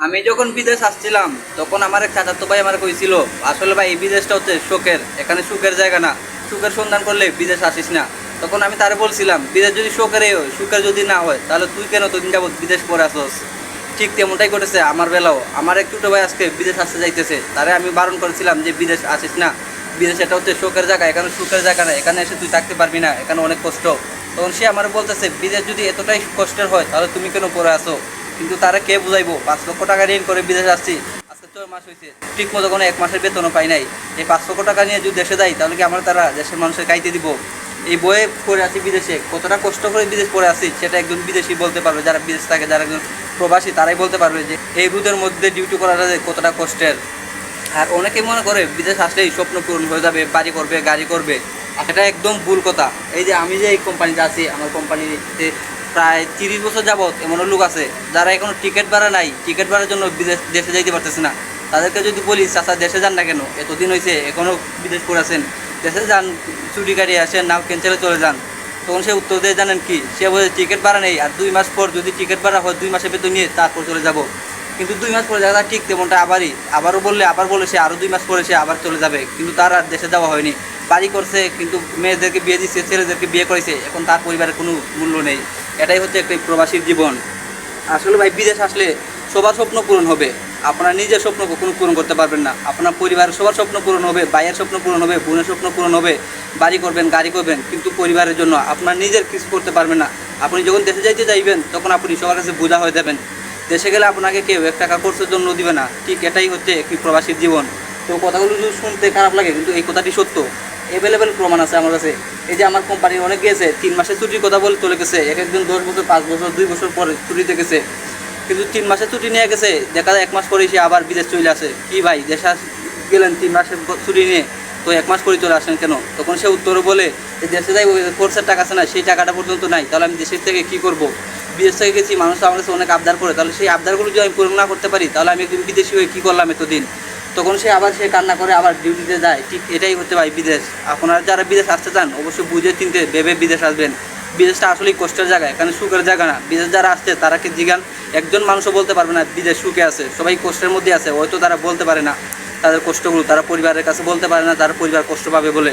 আমি যখন বিদেশ আসছিলাম, তখন আমার এক চাচাতো ভাই আমার কইছিল, আসলে ভাই, এই বিদেশটা হচ্ছে শোকের, এখানে সুখের জায়গা না। সুখের সন্ধান করলে বিদেশ আসিস না। তখন আমি তারে বলছিলাম, বিদেশ যদি শোকের হয়, সুখের যদি না হয়, তাহলে তুই কেন তোদিন যাবত বিদেশ পরে আসস? ঠিক তেমনটাই ঘটেছে আমার বেলাও। আমার এক ছোটো ভাই আজকে বিদেশ আসতে যাইতেছে। তারে আমি বারণ করেছিলাম যে, বিদেশ আসিস না। বিদেশ এটা হচ্ছে শোকের জায়গা, এখানে সুখের জায়গা না। এখানে এসে তুই থাকতে পারবি না। এখানে অনেক কষ্ট। তখন সে আমার বলতেছে, বিদেশ যদি এতটাই কষ্টের হয়, তাহলে তুমি কেন পরে আসো? কিন্তু তারা কে বুঝাইবো? পাঁচ লক্ষ টাকা ঋণ করে বিদেশ আসছি। আজকে ছয় মাস হয়েছে ঠিক মতো কোনো এক মাসের বেতনও পাই নাই। এই পাঁচ লক্ষ টাকা নিয়ে যদি দেশে যাই, তাহলে কি আমার তারা দেশের মানুষের খাইতে দিব? এই বয়ে পড়ে আছি বিদেশে। কতটা কষ্ট করে বিদেশ পড়ে আছি, সেটা একজন বিদেশি বলতে পারবে। যারা বিদেশ থাকে, যারা একজন প্রবাসী, তারাই বলতে পারবে যে, এই রোদের মধ্যে ডিউটি করাটা কতটা কষ্টের। আর অনেকেই মনে করে, বিদেশ আসলেই স্বপ্ন পূরণ হয়ে যাবে, বাড়ি করবে, গাড়ি করবে। এটা একদম ভুল কথা। এই যে আমি যে এই কোম্পানিতে আছি, আমার কোম্পানিতে প্রায় তিরিশ বছর যাবৎ এমন লোক আছে যারা এখনও টিকিট ভাড়া নাই, টিকিট ভাড়ার জন্য বিদেশ দেশে যাইতে পারতেছে না। তাদেরকে যদি বলি, চাচা, দেশে যান না কেন? এতদিন হয়েছে এখনও বিদেশ করে আছেন। দেশে যান, চুরি কাটিয়ে আসেন, নাও ক্যান্সেলে চলে যান। তখন সে উত্তর দিয়ে, জানেন কি? সে বলে, টিকিট ভাড়া নেই, আর দুই মাস পর যদি টিকিট ভাড়া হয়, দুই মাসের বেতন নিয়ে তারপর চলে যাব। কিন্তু দুই মাস পরে জায়গাটা ঠিক তেমনটা আবারই আবারও বললে, আবার বলে সে আরও দুই মাস পরে সে আবার চলে যাবে। কিন্তু তার আর দেশে যাওয়া হয়নি। বাড়ি করছে, কিন্তু মেয়েদেরকে বিয়ে দিচ্ছে ছেলেদেরকে বিয়ে করেছে এখন তার পরিবারের কোনো মূল্য নেই। এটাই হচ্ছে একটি প্রবাসীর জীবন। আসলে ভাই, বিদেশ আসলে সবার স্বপ্ন পূরণ হবে। আপনার নিজের স্বপ্ন কখনো পূরণ করতে পারবেন না। আপনার পরিবারের সবার স্বপ্ন পূরণ হবে, ভাইয়ের স্বপ্ন পূরণ হবে, বোনের স্বপ্ন পূরণ হবে, বাড়ি করবেন, গাড়ি করবেন, কিন্তু পরিবারের জন্য আপনার নিজের কিছু করতে পারবেন না। আপনি যখন দেশে যাইতে চাইবেন তখন আপনি সবার কাছে বোঝা হয়ে যাবেন। দেশে গেলে আপনাকে কেউ এক টাকা কোর্সের জন্য দিবে না। ঠিক এটাই হচ্ছে একটি প্রবাসীর জীবন। তো কথাগুলো শুনতে খারাপ লাগে, কিন্তু এই কথাটি সত্য। অ্যাভেলেবেল প্রমাণ আছে আমার কাছে। এই যে আমার কোম্পানির অনেক গেছে তিন মাসের ছুটির কথা বলে চলে গেছে, এক একজন দশ বছর, পাঁচ বছর, দুই বছর পরে ছুটিতে গেছে। কিন্তু তিন মাসে ছুটি নিয়ে গেছে, দেখা যায় এক মাস পরে সে আবার বিদেশ চলে আসে। কি ভাই, দেশে গেলেন তিন মাসের ছুটি নিয়ে, তো এক মাস পরে চলে আসেন কেন? তখন সে উত্তর বলে যে দেশে যাই কোর্সের টাকা আছে না, সেই টাকাটা পর্যন্ত নাই, তাহলে আমি দেশের থেকে কি করব? বিদেশ থেকে গেছি, মানুষ আমার কাছে অনেক আবদার করে, তাহলে সেই আবদারগুলো যদি আমি পূরণ না করতে পারি, তাহলে আমি একদিন বিদেশি হয়ে কী করলাম এতদিন? তখন সে আবার সে কান্না করে আবার ডিউটিতে যায়। ঠিক এটাই হতে পারে বিদেশ। আপনারা যারা বিদেশ আসতে চান, অবশ্যই বুঝে চিনতে ভেবে বিদেশ আসবেন। বিদেশটা আসলেই কষ্টের জায়গায় এখানে সুখের জায়গা না। বিদেশ যারা আসছে, তারা কি জিগান একজন মানুষও বলতে পারবে না, বিদেশ সুখে আছে। সবাই কষ্টের মধ্যে আছে, হয়তো তারা বলতে পারে না তাদের কষ্টগুলো। তারা পরিবারের কাছে বলতে পারে না, তার পরিবার কষ্ট পাবে বলে।